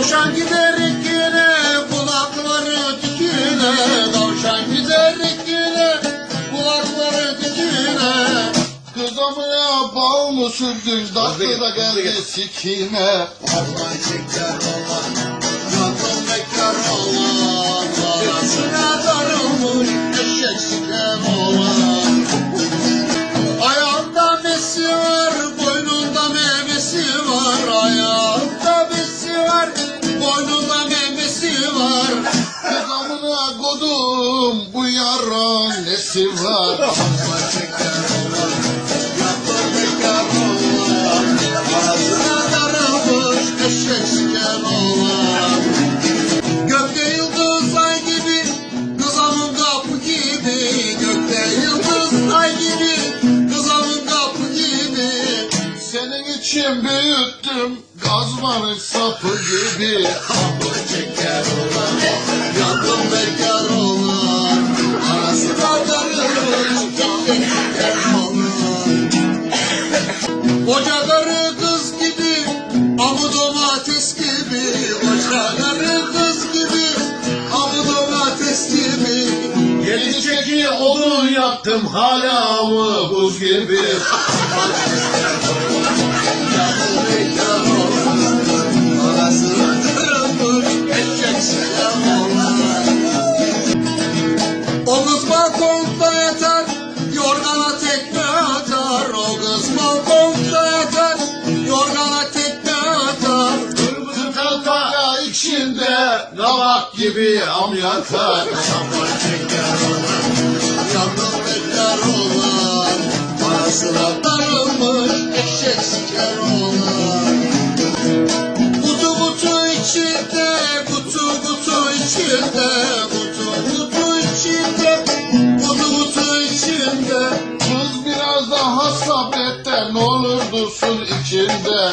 Tavşan gider yine kulakları dikine Tavşan gider yine kulakları dikine Kızamaya bal mı sürdün tatlı da geldi sikime Allah çeker olan yıldız ay gibi, kızamın kapı gibi. Senin için büyüttüm, gazmanın sapı gibi. Kapı çeker olan, yandım bekar Koca karı kız gibi, amu domates gibi. Koca karı kız gibi, amu domates gibi. Yedi çeki odun yaktım, hala mı buz gibi. İçinde, lavak gibi am yatar. Şampan çeker olan, yandım bekar olan. Parasına darılmış, eşek siker olan. Kutu kutu içinde, kutu kutu içinde, kutu kutu içinde, kutu kutu içinde. Kız biraz daha sabret de ne olur dursun içinde.